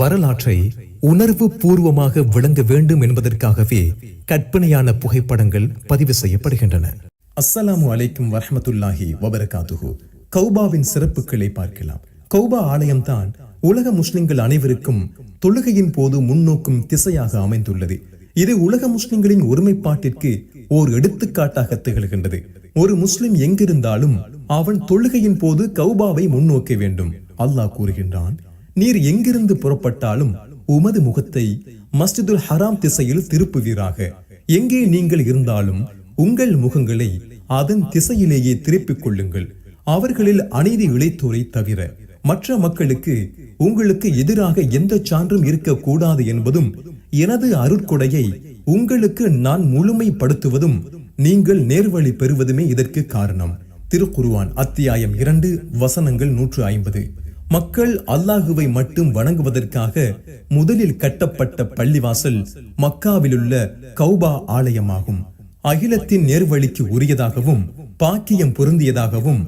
வரலாற்றை உணர்வு பூர்வமாக விளங்க வேண்டும் என்பதற்காகவே கற்பனையான புகைப்படங்கள் பதிவு செய்யப்படுகின்றன. அஸ்ஸலாமு அலைக்கும் வரஹமத்துல்லாஹி வபரகாத்துஹு. கௌபாவின் சிறப்புகளை பார்க்கலாம். கௌபா ஆலயம்தான் உலக முஸ்லிம்கள் அனைவருக்கும் தொழுகையின் போது முன்னோக்கும் திசையாக அமைந்துள்ளது. இது உலக முஸ்லிம்களின் ஒருமைப்பாட்டிற்கு ஓர் எடுத்துக்காட்டாக திகழ்கின்றது. ஒரு முஸ்லிம் எங்கிருந்தாலும் அவன் தொழுகையின் போது கௌபாவை முன்னோக்க வேண்டும். அல்லாஹ் கூறுகின்றான் நீர் எங்கிருந்து புறப்பட்டாலும் உமது முகத்தை மஸ்ஜிதுல் ஹராம் திசையில் திருப்புவீராக. எங்கே நீங்கள் இருந்தாலும் உங்கள் முகங்களை அதன் திசையிலேயே திருப்பிக் கொள்ளுங்கள். அவர்களில் அநீதி இழைத்தோரை தவிர மற்ற மக்களுக்கு உங்களுக்கு எதிராக எந்த சான்றும் இருக்கக்கூடாது என்பதும் எனது அருட்கொடையை உங்களுக்கு நான் முழுமைப்படுத்துவதும் நீங்கள் நேர்வழி பெறுவதுமே இதற்கு காரணம். திருக்குருவான் அத்தியாயம் இரண்டு வசனங்கள் நூற்று ஐம்பது. மக்கள் அல்லாஹுவை மட்டும் வணங்குவதற்காக முதலில் கட்டப்பட்ட பள்ளிவாசல் மக்காவிலுள்ள கௌபா ஆலயமாகும். அகிலத்தின் நேர்வழிக்கு உரியதாகவும் பாக்கியம் பொருந்தியதாகவும்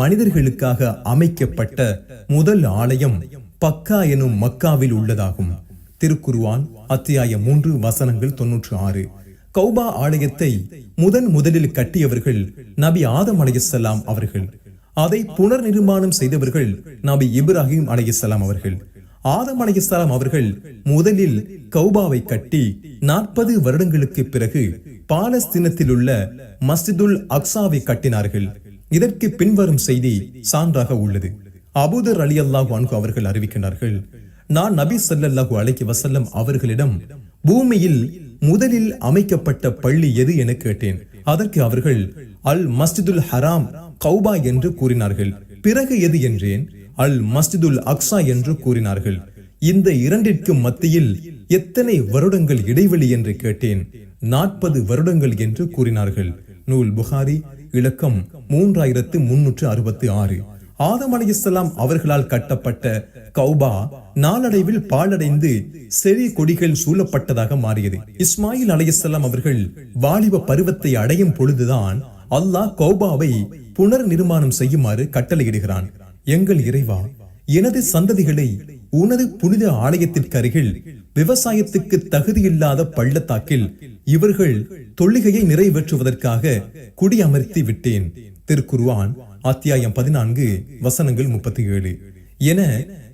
மனிதர்களுக்காக அமைக்கப்பட்ட முதல் ஆலயம் பக்கா எனும் மக்காவில் உள்ளதாகும். திருக்குருவான் அத்தியாயம் மூன்று வசனங்கள் தொன்னூற்று ஆறு. கௌபா ஆலயத்தை முதன் முதலில் கட்டியவர்கள் நபி ஆதம் அலையசல்லாம் அவர்கள். அதை புனர் நிர்மாணம் செய்தவர்கள் நபி இப்ராஹிம் அலையசலாம் அவர்கள். ஆதம் அலையசலாம் அவர்கள் முதலில் கௌபாவை கட்டி நாற்பது வருடங்களுக்கு பிறகு பாலஸ்தீனத்தில் உள்ள மஸ்ஜிதுல் அக்சாவை கட்டினார்கள். இதற்கு பின்வரும் செய்தி சான்றாக உள்ளது. அபூதர் அலி அல்லாஹு அன்கு அவர்கள் அறிவிக்கின்றார்கள் நான் நபி ஸல்லல்லாஹு அலைக்கு வசல்லம் அவர்களிடம் பூமியில் முதலில் அமைக்கப்பட்ட பள்ளி எது என கேட்டேன். அதற்கு அவர்கள் அல் மஸ்ஜிதுல் ஹராம் கௌபா என்று கூறினார்கள். பிறகு எது என்றேன்? அல் மஸ்ஜிதுல் அக்ஸா என்று கூறினார்கள். இந்த இரண்டிற்கும் மத்தியில் எத்தனை வருடங்கள் இடைவெளி என்று கேட்டேன். நாற்பது வருடங்கள் என்று கூறினார்கள். நூல் புகாரி இலக்கம் மூன்றாயிரத்து முன்னூற்று அறுபத்தி ஆறு. ஆதம் அலைஹிஸ்ஸலாம் அவர்களால் கட்டப்பட்ட கௌபா நாளடைவில் பாழடைந்து செறி கொடிகள் சூழப்பட்டதாக மாறியது. இஸ்மாயில் அலைஹிஸ்ஸலாம் அவர்கள் வாலிப பருவத்தை அடையும் பொழுதுதான் அல்லாஹ் கௌபாவை புனர் நிர்மாணம் செய்யுமாறு கட்டளையிடுகிறான். எங்கள் இறைவா எனது சந்ததிகளை உனது புனித ஆலயத்திற்கு அருகில் விவசாயத்துக்கு தகுதியில்லாத பள்ளத்தாக்கில் இவர்கள் தொழுகையை நிறைவேற்றுவதற்காக குடியமர்த்தி விட்டேன். திருக்குருவான் அத்தியாயம் பதினான்கு வசனங்கள் முப்பத்தி ஏழு என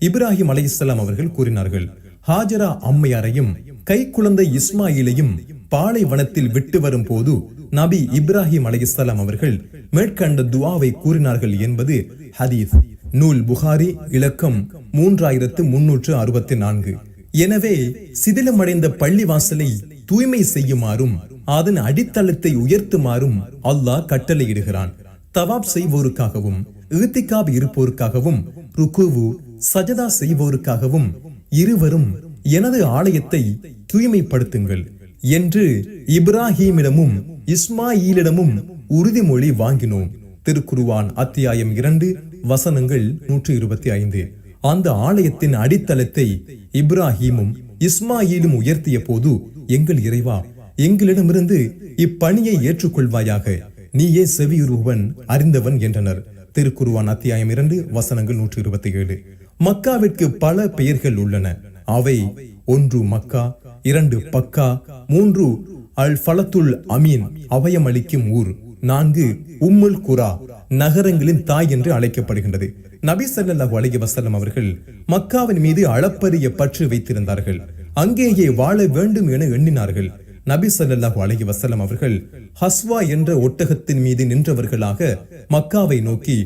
இப்ராஹிம் அலைஹிஸ்ஸலாம் அவர்கள் கூறினார்கள். ஹாஜரா அம்மையாரையும் கை குழந்தை இஸ்மாயிலையும் பாலைவனத்தில் விட்டு வரும் போது நபி இப்ராஹிம் அலைஹிஸ்ஸலாம் அவர்கள் மேற்கண்ட துவாவை கூறினார்கள் என்பது ஹதீஸ். நூல் புகாரி இலக்கம் மூன்றாயிரத்து முன்னூற்று அறுபத்தி நான்கு. எனவே சிதிலமடைந்த பள்ளிவாசலை தூய்மை செய்யுமாறும் அதன் அடித்தளத்தை உயர்த்துமாறும் அல்லாஹ் கட்டளையிடுகிறான். தவாப் செய்வோருக்காகவும் இர்திகாப் இருப்போருக்காகவும் ருக்குவு சஜதா செய்வோருக்காகவும் இருவரும் எனது ஆலயத்தை தூய்மைப்படுத்துங்கள். என்று இப்ராஹீமிடமும் இஸ்மாயிலிடமும் உறுதிமொழி வாங்கினோம். திருக்குருவான் அத்தியாயம் இரண்டு வசனங்கள் நூற்று இருபத்தி ஐந்து அந்த ஆலயத்தின் அடித்தளத்தை இப்ராஹீமும் இஸ்மாயிலும் உயர்த்திய போது எங்கள் இறைவா எங்களிடமிருந்து இப்பணியை ஏற்றுக்கொள்வாயாக. நீயே செவியுருவன் அறிந்தவன் என்றனர். திருக்குருவான் அத்தியாயம் இரண்டு வசனங்கள் நூற்று இருபத்தி ஏழு மக்காவிற்கு பல பெயர்கள் உள்ளன. அவை ஒன்று மக்கா இரண்டு பக்கா மூன்று அல் ஃபலத்துல் அமீன் அவயமளிக்கும் ஊர். நான்கு உம்முல் குரா நகரங்களின் தாய் என்று அழைக்கப்படுகின்றது. நபி ஸல்லல்லாஹு அலி வசல்லம் அவர்கள் மக்காவின் மீது அளப்பரிய பற்று வைத்திருந்தார்கள். அங்கேயே வாழ வேண்டும் என எண்ணினார்கள். நபி ஸல்லல்லாஹு அலஹி வஸல்லம் அவர்கள் ஹஸ்வா என்ற ஒட்டகத்தின் மீது நின்றவர்களாக மக்காவை நோக்கி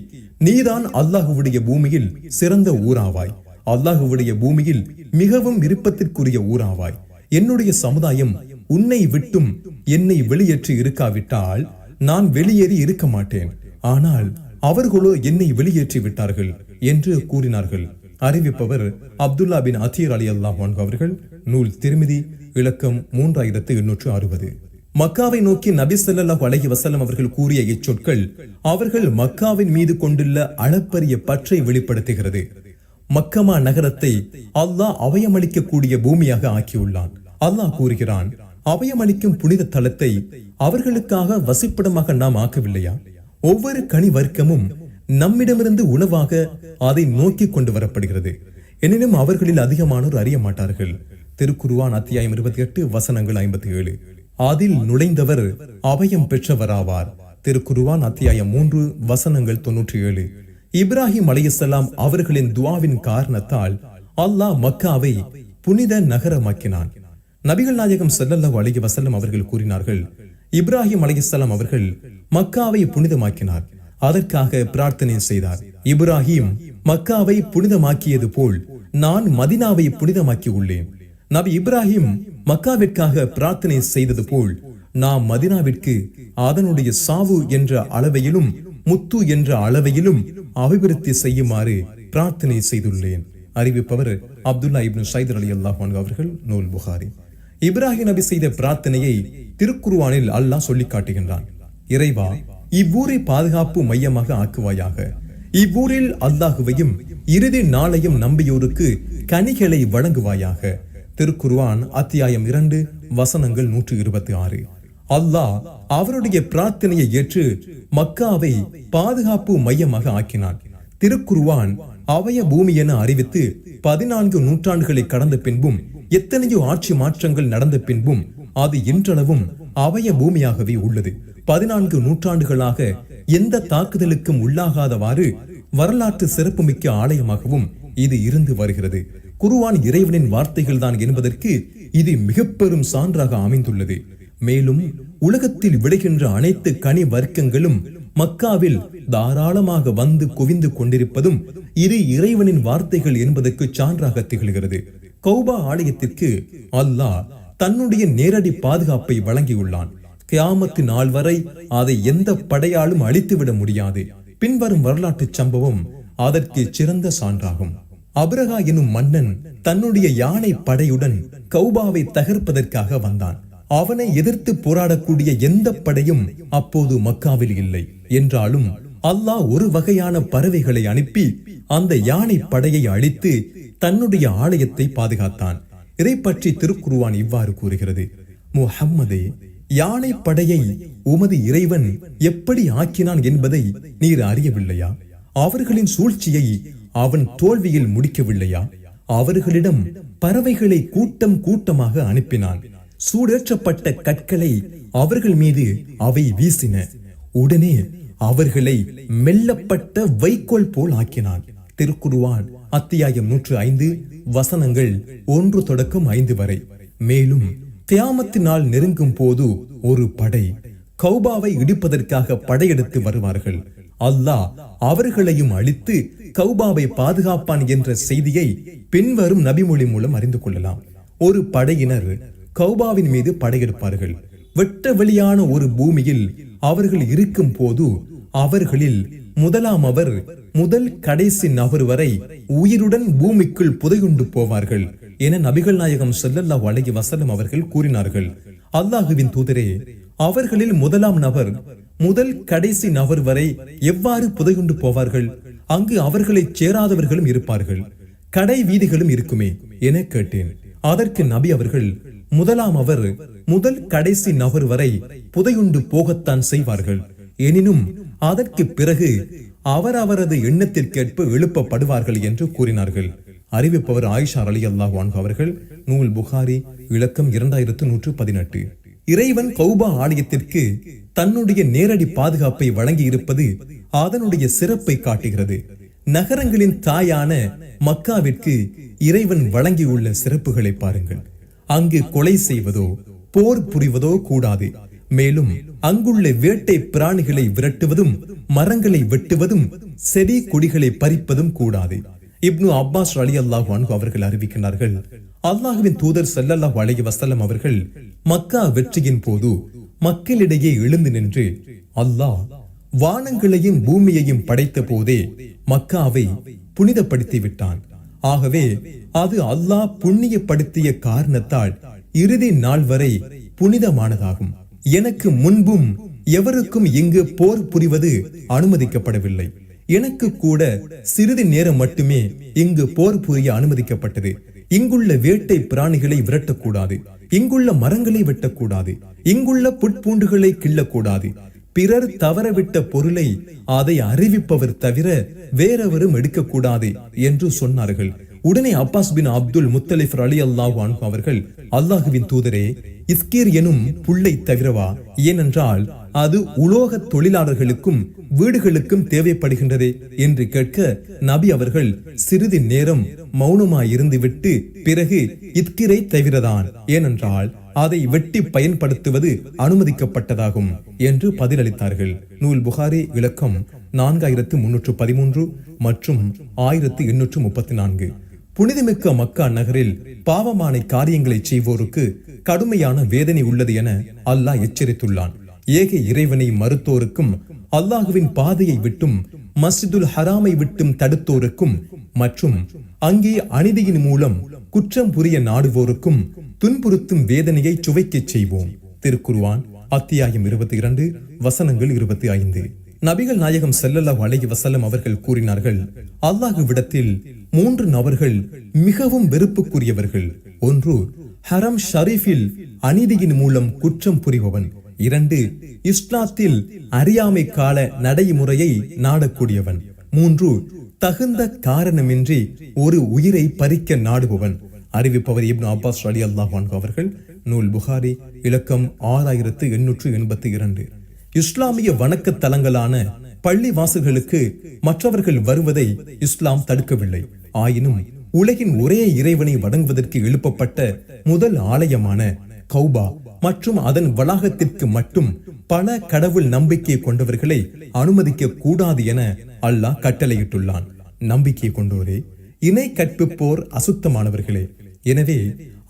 நீதான் அல்லாஹுவுடைய பூமியில் சிறந்த ஊராவாய். அல்லாஹுவுடைய பூமியில் மிகவும் விருப்பத்திற்குரிய ஊராவாய். என்னுடைய சமுதாயம் உன்னை விட்டும் என்னை வெளியேற்றி இருக்காவிட்டால் நான் வெளியேறி இருக்க மாட்டேன். ஆனால் அவர்களோ என்னை வெளியேற்றி விட்டார்கள் என்று கூறினார்கள். அறிவிப்பவர் அப்துல்லா பின் அத்தீர் அலி அல்லாஹ் அவர்கள். நூல் திருமிதி இலக்கம் மூன்றாயிரத்து எண்ணூற்று அறுபது. மக்காவை நோக்கி நபி ஸல்லல்லாஹு அலஹி வசலம் அவர்கள் கூறிய இச்சொற்கள் அவர்கள் மக்காவின் மீது கொண்டுள்ள அளப்பரிய பற்றை வெளிப்படுத்துகிறது. மக்கமா நகரத்தை அல்லாஹ் அவயமளிக்கக்கூடிய பூமியாக ஆக்கியுள்ளான். அல்லாஹ் கூறுகிறான் அவயமளிக்கும் புனித தலத்தை அவர்களுக்காக வசிப்பிடமாக நாம் ஆக்கவில்லையா? ஒவ்வொரு கனி வர்க்கமும் நம்மிடமிருந்து உணவாக அதை நோக்கி கொண்டு வரப்படுகிறது. எனினும் அவர்களில் அதிகமானோர் அறிய மாட்டார்கள். திருக்குருவான் அத்தியாயம் இருபத்தி எட்டு வசனங்கள் ஐம்பத்தி ஏழு. அதில் நுழைந்தவர் அபயம் பெற்றவராவார். திருக்குருவான் அத்தியாயம் மூன்று வசனங்கள் தொன்னூற்றி ஏழு. இப்ராஹிம் அலையசல்லாம் அவர்களின் துவாவின் காரணத்தால் அல்லாஹ் மக்காவை புனித நகரமாக்கினான். நபிகள் நாயகம் செல்லல்லா அலைஹி வசல்லம் அவர்கள் கூறினார்கள் இப்ராஹிம் அலையசல்லாம் அவர்கள் மக்காவை புனிதமாக்கினார். அதற்காக பிரார்த்தனை செய்தார். இப்ராஹிம் மக்காவை புனிதமாக்கியது போல் நான் மதினாவை புனிதமாக்கி உள்ளேன். நபி இப்ராஹிம் மக்காவிற்காக பிரார்த்தனை செய்தது போல் நாம் மதினாவிற்கு அதனுடைய சாவு என்ற அளவையிலும் முத்து என்ற அளவையிலும் அபிவிருத்தி செய்யுமாறு பிரார்த்தனை செய்துள்ளேன். அறிவிப்பவர் அப்துல்லா இப்னு சைதர் அலி அல்லாஹான் அவர்கள் நூல் புகாரி. இப்ராஹிம் நபி செய்த பிரார்த்தனையை திருக்குருவானில் அல்லாஹ் சொல்லி காட்டுகின்றான். இறைவா இவ்வூரை பாதுகாப்பு மையமாக ஆக்குவாயாக. இவ்வூரில் அல்லாஹுவையும் இறுதி நாளையும் நம்பியோருக்கு கனிகளை வழங்குவாயாக. திருக்குருவான் அத்தியாயம் இரண்டு வசனங்கள் நூற்று இருபத்தி ஆறு. அல்லாஹ் அவருடைய பிரார்த்தனையை ஏற்று மக்காவை பாதுகாப்பு மையமாக ஆக்கினான். திருக்குருவான் அவய பூமி என அறிவித்து பதினான்கு நூற்றாண்டுகளை கடந்த பின்பும் எத்தனையோ ஆட்சி மாற்றங்கள் நடந்த பின்பும் அது இன்றளவும் அவய பூமியாகவே உள்ளது. பதினான்கு நூற்றாண்டுகளாக எந்த தாக்குதலுக்கும் உள்ளாகாதவாறு வரலாற்று சிறப்புமிக்க ஆலயமாகவும் இது இருந்து வருகிறது. குருவான் இறைவனின் வார்த்தைகள் தான் என்பதற்கு இது மிக பெரும் சான்றாக அமைந்துள்ளது. மேலும் உலகத்தில் விளைகின்ற அனைத்து கனி வர்க்கங்களும் மக்காவில் தாராளமாக வந்து குவிந்து கொண்டிருப்பதும் இரு இறைவனின் வார்த்தைகள் என்பதற்கு சான்றாக திகழ்கிறது. கௌபா ஆலயத்திற்கு அல்லாஹ் தன்னுடைய நேரடி பாதுகாப்பை வழங்கியுள்ளான். கியாமத்து நாள் வரை அதை எந்த படையாலும் அழித்துவிட முடியாது. பின்வரும் வரலாற்று சம்பவம் அதற்கு சிறந்த சான்றாகும். அபிரகா எனும் மன்னன் தன்னுடைய யானை படையுடன் கௌபாவை தகர்ப்பதற்காக வந்தான். அவனை எதிர்த்து போராடக்கூடிய எந்த படையும் அப்போது மக்காவில் இல்லை. என்றாலும் அல்லாஹ் ஒரு வகையான பறவைகளை அனுப்பி அந்த யானை படையை அழித்து தன்னுடைய ஆலயத்தை பாதுகாத்தான். இதை பற்றி திருக்குருவான் இவ்வாறு கூறுகிறது. முஹம்மதே யானை படையை உமது இறைவன் எப்படி ஆக்கினான் என்பதை நீர் அறியவில்லையா? அவர்களின் சூழ்ச்சியை அவன் தோல்வியில் முடிக்கவில்லையா? அவர்களிடம் பறவைகளை கூட்டம் கூட்டமாக அனுப்பினான். சூடேற்றப்பட்ட கற்களை அவர்கள் மீது அவை வீசின. உடனே அவர்களை மெல்லப்பட்ட வைக்கோல் போல் ஆக்கினான். திருக்குருவான் அத்தியாயம் நூற்று ஐந்து வசனங்கள் ஒன்று தொடக்கம் ஐந்து வரை. மேலும் தியாமத்தினால் நெருங்கும் போது ஒரு படை கௌபாவை இடிப்பதற்காக படையெடுத்து வருவார்கள். அல்லாஹ் அவர்களையும் அழித்து கௌபாவை பாதுகாப்பான் என்ற செய்தியை பின்வரும் நபிமொழி மூலம் அறிந்து கொள்ளலாம். ஒரு படையினர் கௌபாவின் மீது படையெடுப்பார்கள். வெட்ட வெளியான ஒரு பூமியில் அவர்கள் இருக்கும் போது அவர்களில் முதலாம் அவர் முதல் கடைசி நபர் வரை உயிருடன் பூமிக்குள் புதையுண்டு போவார்கள் என நபிகள் நாயகம் செல்லல்லா வழங்கி வசலம் அவர்கள் கூறினார்கள். அல்லாஹுவின் தூதரே அவர்களில் முதலாம் நபர் முதல் கடைசி நபர் வரை எவ்வாறு புதையுண்டு போவார்கள்? அங்கு அவர்களைச் சேராதவர்களும் இருப்பார்கள். கடை வீதிகளும் இருக்குமே என கேட்டேன். அதற்கு நபி அவர்கள் முதலாம் அவர் முதல் கடைசி நபர் வரை புதையுண்டு போகத்தான் செய்வார்கள். எனினும் அதற்கு பிறகு அவர் அவரது எண்ணத்திற்கேற்ப எழுப்பப்படுவார்கள் என்று கூறினார்கள். அறிவிப்பவர் ஆயிஷா அலி அல்லாஹ் அவர்கள் நூல் புகாரி இலக்கம் இரண்டாயிரத்து நூற்று பதினெட்டு. இறைவன் கௌபா ஆலயத்திற்கு தன்னுடைய நேரடி பாதுகாப்பை வழங்கி இருப்பது அதனுடைய சிறப்பை காட்டுகிறது. நகரங்களின் தாயான மக்காவிற்கு இறைவன் வழங்கியுள்ள சிறப்புகளை பாருங்கள். அங்கு கொலை செய்வதோ போர் புரிவதோ கூடாது. மேலும் அங்குள்ள வேட்டை பிராணிகளை விரட்டுவதும் மரங்களை வெட்டுவதும் செடி கொடிகளை பறிப்பதும் கூடாது. இப்னு அப்பாஸ் அலி அல்லாஹ் அவர்கள் அறிவிக்கிறார்கள் அல்லாஹுவின் தூதர் ஸல்லல்லாஹு அலி வசல்லம் அவர்கள் மக்கா வெற்றியின் போது மக்களிடையே எழுந்து நின்று அல்லாஹ் வானங்களையும் பூமியையும் படைத்த போதே மக்காவை புனிதப்படுத்தி விட்டான் ஆகவே அது அல்லாஹ் புண்ணியப்படுத்திய காரணத்தால் இறுதி நாள் வரை புனிதமானதாகும். எனக்கு முன்பும் எவருக்கும் இங்கு போர் புரிவது அனுமதிக்கப்படவில்லை. எனக்கு கூட சிறிது நேரம் மட்டுமே இங்கு போர் புரிய அனுமதிக்கப்பட்டது. இங்குள்ள வேட்டை பிராணிகளை விரட்டக்கூடாது. இங்குள்ள மரங்களை வெட்டக்கூடாது. இங்குள்ள புட்பூண்டுகளை கிள்ளக்கூடாது. பிறர் தவறவிட்ட பொருளை அதை அறிவிப்பவர் தவிர வேறெவரும் எடுக்கக்கூடாது என்று சொன்னார்கள். உடனே அப்பாஸ் பின் அப்துல் முத்தலிஃப் அலி அல்லாஹ் அவர்கள் அல்லாஹுவின் தூதரே இஸ்கீர் எனும் புல்லை தவிரவா ஏனென்றால் அது உலோக தொழிலாளர்களுக்கும் வீடுகளுக்கும் தேவைப்படுகின்றதே என்று கேட்க நபி அவர்கள் சிறிது நேரம் மௌனமாயிருந்துவிட்டு பிறகு இத்கிரை தவிரதான் ஏனென்றால் அதை வெட்டி பயன்படுத்துவது அனுமதிக்கப்பட்டதாகும் என்று பதிலளித்தார்கள். நூல் புகாரி விளக்கம் நான்காயிரத்து முன்னூற்று பதிமூன்று மற்றும் ஆயிரத்து எண்ணூற்று முப்பத்தி நான்கு. புனிதமிக்க மக்கா நகரில் பாவமான காரியங்களை செய்வோருக்கு கடுமையான வேதனை உள்ளது என அல்லாஹ் எச்சரித்துள்ளான். ஏக இறைவனை மறுத்தோருக்கும் அல்லாஹுவின் பாதையை விட்டும் மஸ்ஜிதுல் ஹராமை விட்டும் தடுத்தோருக்கும் மற்றும் அங்கே அநீதியின் மூலம் குற்றம் புரிய நாடுவோருக்கும் துன்புறுத்தும் வேதனையை சுவைக்கச் செய்வோம். திருக்குருவான் அத்தியாயம் இருபத்தி இரண்டு வசனங்கள் இருபத்தி ஐந்து. நபிகள் நாயகம் செல்லல்லா அலைஹி வசல்லம் அவர்கள் கூறினார்கள் அல்லாஹ்விடத்தில் மூன்று நபர்கள் மிகவும் வெறுப்புக்குரியவர்கள். ஒன்று ஹரம் ஷரீஃபில் அநீதியின் மூலம் குற்றம் புரிபவன். இரண்டு இஸ்லாத்தில் அறியாமை கால நடைமுறையை நாடக்கூடியவன். மூன்று தகுந்த காரணமின்றி ஒரு உயிரை பறிக்க நாடுபவன். அறிவிப்பவர் இப்னு அப்பாஸ் அலி அல்லாஹ் அவர்கள் நூல் புகாரி இலக்கம் ஆறாயிரத்து எண்ணூற்று எண்பத்தி இரண்டு. இஸ்லாமிய வணக்க தலங்களான பள்ளிவாசல்களுக்கு மற்றவர்கள் வருவதை இஸ்லாம் தடுக்கவில்லை. ஆயினும் உலகின் ஒரே இறைவனை வணங்குவதற்கு எழுப்பப்பட்ட முதல் ஆலயமான கௌபா மற்றும் அதன் வளாகத்திற்கு மட்டும் பல கடவுள் நம்பிக்கை கொண்டவர்களை அனுமதிக்க கூடாது என அல்லாஹ் கட்டளையிட்டுள்ளான். நம்பிக்கை கொண்டோரே இணை கற்பிப்போர் அசுத்தமானவர்களே. எனவே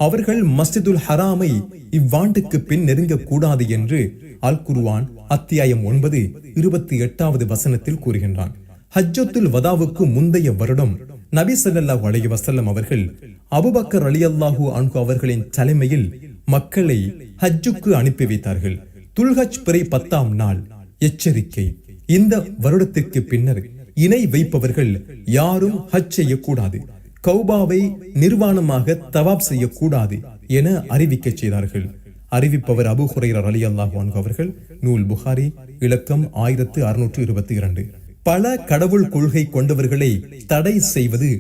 அவர்கள் மஸ்ஜிதுல் ஹராமை இவ்வாண்டுக்கு பின் நெருங்கக்கூடாது என்று அல் குர்வான் அத்தியாயம் ஒன்பது இருபத்தி எட்டாவது வசனத்தில் கூறுகின்றான். ஹஜ்ஜத்துல் வதாவுக்கு முந்தைய வருடம் நபி ஸல்லல்லாஹு அலைஹி வசல்லம் அவர்கள் அபுபக்கர் ரலியல்லாஹு அன்கு அவர்களின் தலைமையில் மக்களை ஹஜ்ஜுக்கு அனுப்பி வைத்தார்கள். துல்ஹஜ் பிறை பத்தாம் நாள். எச்சரிக்கை. இந்த வருடத்திற்கு பின்னர் இணை வைப்பவர்கள் யாரும் ஹஜ் செய்யக்கூடாது. கௌபாவை நிர்வாணமாக தவாப் செய்யக்கூடாது என அறிவிக்க செய்தார்கள். அறிவிப்பவர் அபு ஹுரைரர் அலி அல்லாஹான் அவர்கள் நூல் புகாரி இலக்கம் ஆயிரத்து அறுநூற்று இருபத்தி இரண்டு. பல கடவுள் கொள்கை கொண்டவர்களை தடை செய்வது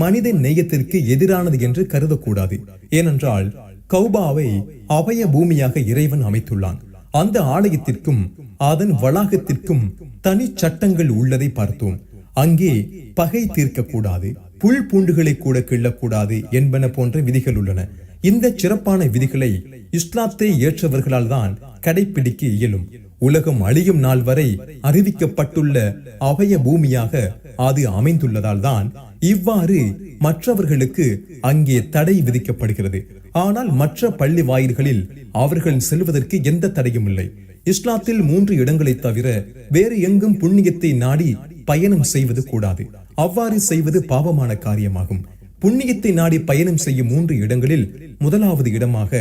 மனித நேயத்திற்கு எதிரானது என்று கருதக்கூடாது. ஏனென்றால் கௌபாவை அபய பூமியாக இறைவன் அமைத்துள்ளான். அந்த ஆலயத்திற்கும் அதன் வளாகத்திற்கும் தனி சட்டங்கள் உள்ளதை பார்த்தோம். அங்கே பகை தீர்க்கக்கூடாது புல் பூண்டுகளை கூட கிள்ளக்கூடாது என்பன போன்ற விதிகள் உள்ளன. இந்த சிறப்பான விதிகளை இஸ்லாத்தை ஏற்றவர்களால் தான் கடைபிடிக்க இயலும். உலகம் அழியும் நாள் வரை அறிவிக்கப்பட்டுள்ள அபய பூமியாக அது அமைந்துள்ளதால் தான் இவ்வாறு மற்றவர்களுக்கு அங்கே தடை விதிக்கப்படுகிறது. ஆனால் மற்ற பள்ளி வாயில்களில் அவர்கள் செல்வதற்கு எந்த தடையும் இல்லை. இஸ்லாத்தில் மூன்று இடங்களை தவிர வேறு எங்கும் புண்ணியத்தை நாடி பயணம் செய்வது கூடாது. அவ்வாறு செய்வது பாவமான காரியமாகும். புண்ணியத்தை நாடி பயணம் செய்யும் மூன்று இடங்களில் முதலாவது இடமாக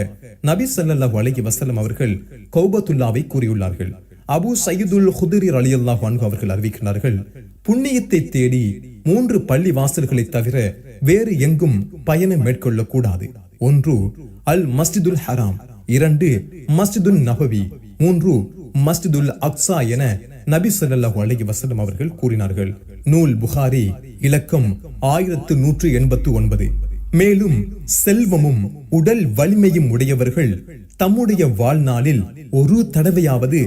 நபி ஸல்லல்லாஹு அலஹி வசலம் அவர்கள் கௌபத்துல்லாவை கூறியுள்ளார்கள். அபு சயீதுல் ஹுதுரி ரலியல்லாஹு அன்ஹு அவர்கள் அறிவிக்கிறார்கள் புண்ணியத்தை தேடி மூன்று பள்ளி வாசல்களை தவிர வேறு எங்கும் பயணம் மேற்கொள்ள கூடாது ஒன்று அல் மஸ்ஜிதுல் ஹராம். இரண்டு மஸ்ஜிதுல் நபவி. மூன்று மஸ்ஜிதுல் அக்ஸா என நபி ஸல்லல்லாஹு அலஹி வசலம் அவர்கள் கூறினார்கள். நூல் புகாரி இலக்கம் ஆயிரத்து நூற்று எண்பத்து ஒன்பது மேலும் செல்வமும் உடல் வலிமையும் உடையவர்கள் தம்முடைய வாழ்நாளில் ஒரு தடவையாவது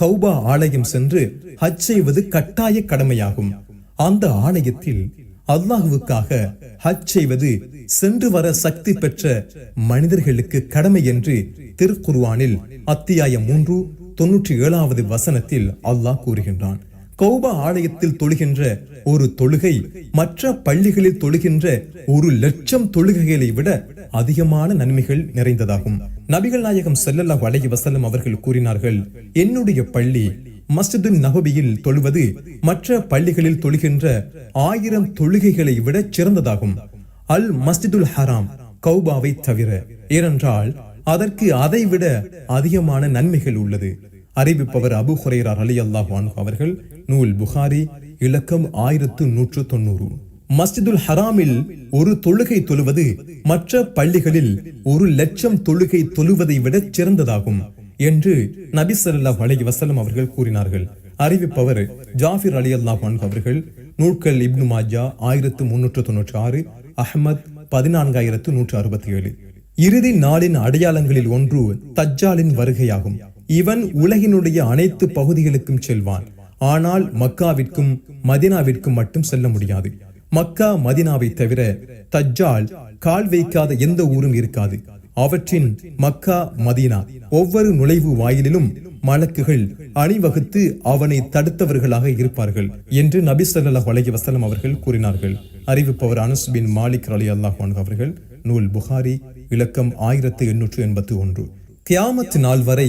கௌபா ஆலயம் சென்று ஹஜ் செய்வது கட்டாய கடமையாகும். அந்த ஆலயத்தில் அல்லாஹுவுக்காக ஹஜ் செய்வது சென்று வர சக்தி பெற்ற மனிதர்களுக்கு கடமை என்று திருக்குர்வானில் அத்தியாயம் மூன்று தொன்னூற்றி ஏழாவது வசனத்தில் அல்லாஹ் கூறுகின்றான். கௌபா ஆலயத்தில் தொழுகின்ற ஒரு தொழுகை மற்ற பள்ளிகளில் தொழுகின்ற ஒரு லட்சம் தொழுகைகளை விட அதிகமான நன்மைகள் நிறைந்ததாகும். நபிகள் நாயகம் செல்லல்லா அலைஹி வசலம் அவர்கள் கூறினார்கள் என்னுடைய பள்ளி மஸ்ஜிது நபபியில் தொழுவது மற்ற பள்ளிகளில் தொழுகின்ற ஆயிரம் தொழுகைகளை விட சிறந்ததாகும். அல் மஸ்ஜிதுல் ஹராம் கௌபாவை தவிர. ஏனென்றால் அதற்கு அதைவிட அதிகமான நன்மைகள் உள்ளது. அறிவிப்பவர் அபு ஹுரைரார் அலி அல்லாஹ் அவர்கள் நூல் புகாரி இலக்கம் ஆயிரத்து நூற்று தொண்ணூறு. மஸ்ஜிதுல் ஹராமில் ஒரு தொழுகை தொழுவது மற்ற பள்ளிகளில் ஒரு லட்சம் தொழுகை தொழுவதை விட சிறந்ததாகும் என்று நபி ஸல்லல்லாஹு அலைஹி அவர்கள் கூறினார்கள். அறிவிப்பவர் ஜாஃபிர் அலி அல்லாஹான் அவர்கள் நூல்கள் இப்னு மாஜா ஆயிரத்து முன்னூற்று தொன்னூற்றி ஆறு அஹ்மத் பதினான்காயிரத்து நூற்று அறுபத்தி ஏழு இறுதி நாளின் அடையாளங்களில் ஒன்று தஜ்ஜாலின் வருகையாகும். இவன் உலகினுடைய அனைத்து பகுதிகளுக்கும் செல்வான். ஆனால் மக்காவிற்கும் மதினாவிற்கும் மட்டும் செல்ல முடியாது. மக்கா மதினாவை தவிர தஜ்ஜால் கால் வைக்காத எந்த ஊரும் இருக்காது. அவற்றின் மக்கா மதீனா ஒவ்வொரு நுழைவு வாயிலிலும் மலக்குகள் அணிவகுத்து அவனை தடுத்தவர்களாக இருப்பார்கள் என்று நபி ஸல்லல்லாஹு அலைஹி வசலம் அவர்கள் கூறினார்கள். அறிவிப்பவர் அனுசுபின் மாலிக் அலி அல்லாஹ் அவர்கள். நூல் புகாரி இலக்கம் ஆயிரத்து எண்ணூற்று எண்பத்து ஒன்று. கியாமத் நாள் வரை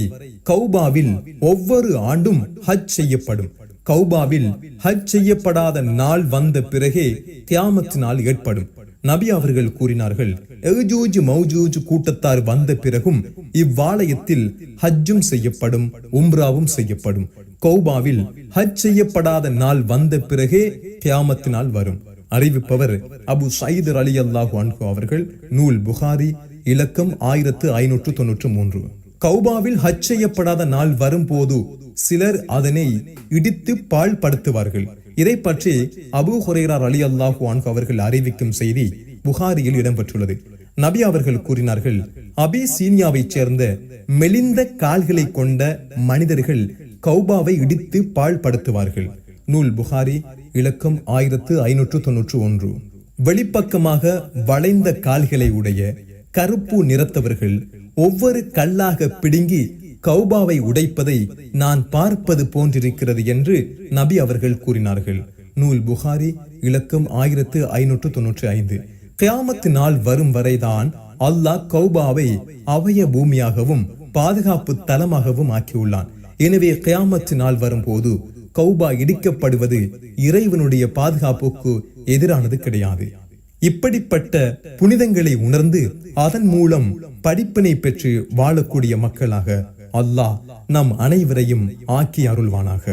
கௌபாவில் ஒவ்வொரு ஆண்டும் ஹஜ் செய்யப்படும். கௌபாவில் ஹஜ் செய்யப்படாத நாள் வந்த பிறகே கியாமத் நாள் ஏற்படும். நபி அவர்கள் கூறினார்கள் எஜூஜ் மௌஜூஜ் கூட்டத்தார் வந்த பிறகும் இவ்வாலயத்தில் ஹஜ்ஜும் செய்யப்படும் உம்ராவும் செய்யப்படும். கௌபாவில் ஹஜ் செய்யப்படாத நாள் வந்த பிறகே கியாமத் நாள் வரும். அறிவிப்பவர் அபு சயீத் அலி அல்லாஹு அன்ஹு அவர்கள் நூல் புகாரி இலக்கம் ஆயிரத்து ஐநூற்று தொன்னூற்று மூன்று. கௌபாவில் ஹஜ் செய்யப்படாத நாள் வரும்போது சிலர் அதனை இடித்து பால் படுத்துவார்கள். இதை பற்றி அபு ஹுரைரார் அலி அல்லாஹு அன்ஹு அவர்கள் அறிவிக்கும் செய்தி புகாரியில் இடம்பெற்றுள்ளது. நபி அவர்கள் கூறினார்கள் அபி சீனியாவைச் சேர்ந்த மெலிந்த கால்களை கொண்ட மனிதர்கள் கௌபாவை இடித்து பால் படுத்துவார்கள். நூல் புகாரி இலக்கம் ஆயிரத்து ஐநூற்று தொன்னூற்று ஒன்று. வெளிப்பக்கமாக வளைந்த கால்களை உடைய கருப்பு நிறத்தவர்கள் ஒவ்வொரு கல்லாக பிடுங்கி கௌபாவை உடைப்பதை நான் பார்ப்பது போன்றிருக்கிறது என்று நபி அவர்கள் கூறினார்கள். நூல் புகாரி இலக்கம் ஆயிரத்து ஐநூற்று தொன்னூற்றி ஐந்து. கியாமத்து நாள் வரும் வரைதான் அல்லாஹ் கௌபாவை அவய பூமியாகவும் பாதுகாப்பு தலமாகவும் ஆக்கியுள்ளான். எனவே கியாமத்து நாள் வரும்போது கௌபா இடிக்கப்படுவது இறைவனுடைய பாதுகாப்புக்கு எதிரானது கிடையாது. இப்படிப்பட்ட புனிதங்களை உணர்ந்து அதன் மூலம் படிப்பினை பெற்று வாழக்கூடிய மக்களாக அல்லாஹ் நம் அனைவரையும் ஆக்கி அருள்வானாக.